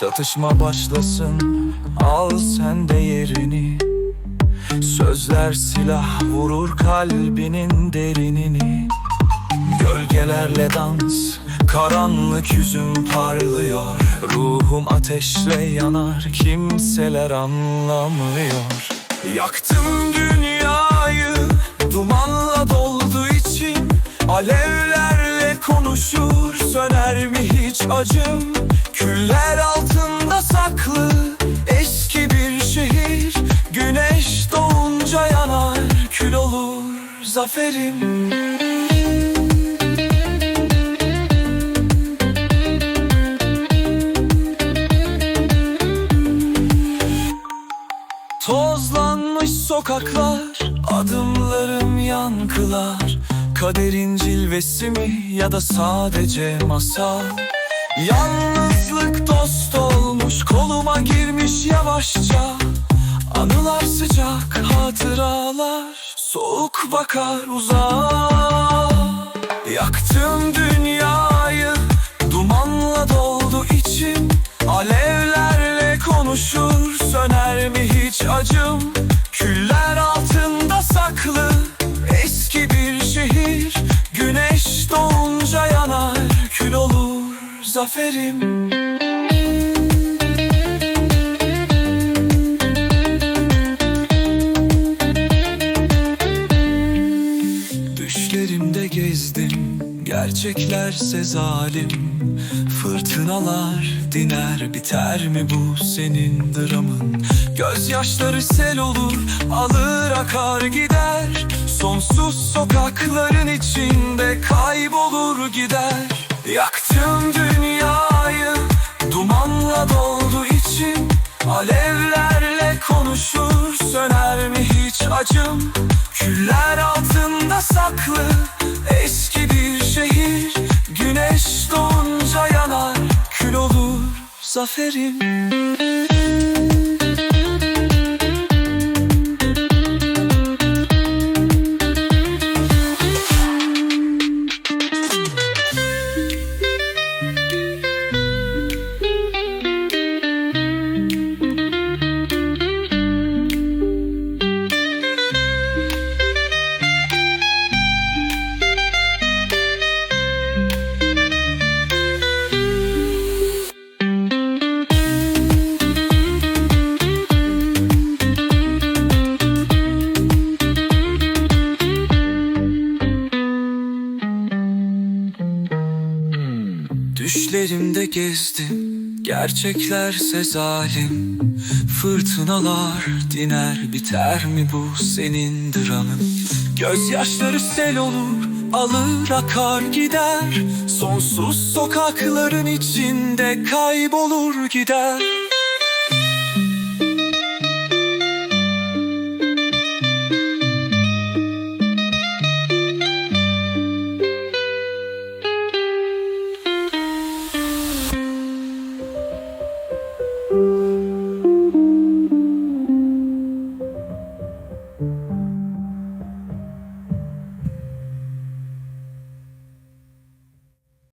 Çatışma başlasın Al sen de yerini. Sözler silah vurur kalbinin derinini. Gölgelerle dans Karanlık yüzüm parlıyor. Ruhum ateşle yanar Kimseler anlamıyor. Yaktım dünyayı Dumanla doldu içim. Alevlerle konuşur Söner mi hiç acım? Küller zaferim. Tozlanmış sokaklar Adımlarım yankılar. Kaderin cilvesi mi ya da sadece masal. Yalnızlık dost olmuş Koluma girmiş yavaşça. Anılar sıcak hatıralar Soğuk bakar uzağa. Yaktım dünyayı Dumanla doldu içim. Alevlerle konuşur Söner mi hiç acım? Küller altında saklı Eski bir şehir. Güneş doğunca yanar Kül olur zaferim gezdim Gerçeklerse zalim. Fırtınalar diner Biter mi bu senin dramın? Gözyaşları sel olur Alır akar gider. Sonsuz sokakların içinde Kaybolur gider. Yaktım dünyayı Dumanla doldu içim. Alevlerle konuşur Söner mi hiç acım zaferim Düşlerimde gezdim Gerçeklerse zalim. Fırtınalar diner Biter mi bu senin dramın? Gözyaşları sel olur Alır akar gider. Sonsuz sokakların içinde Kaybolur gider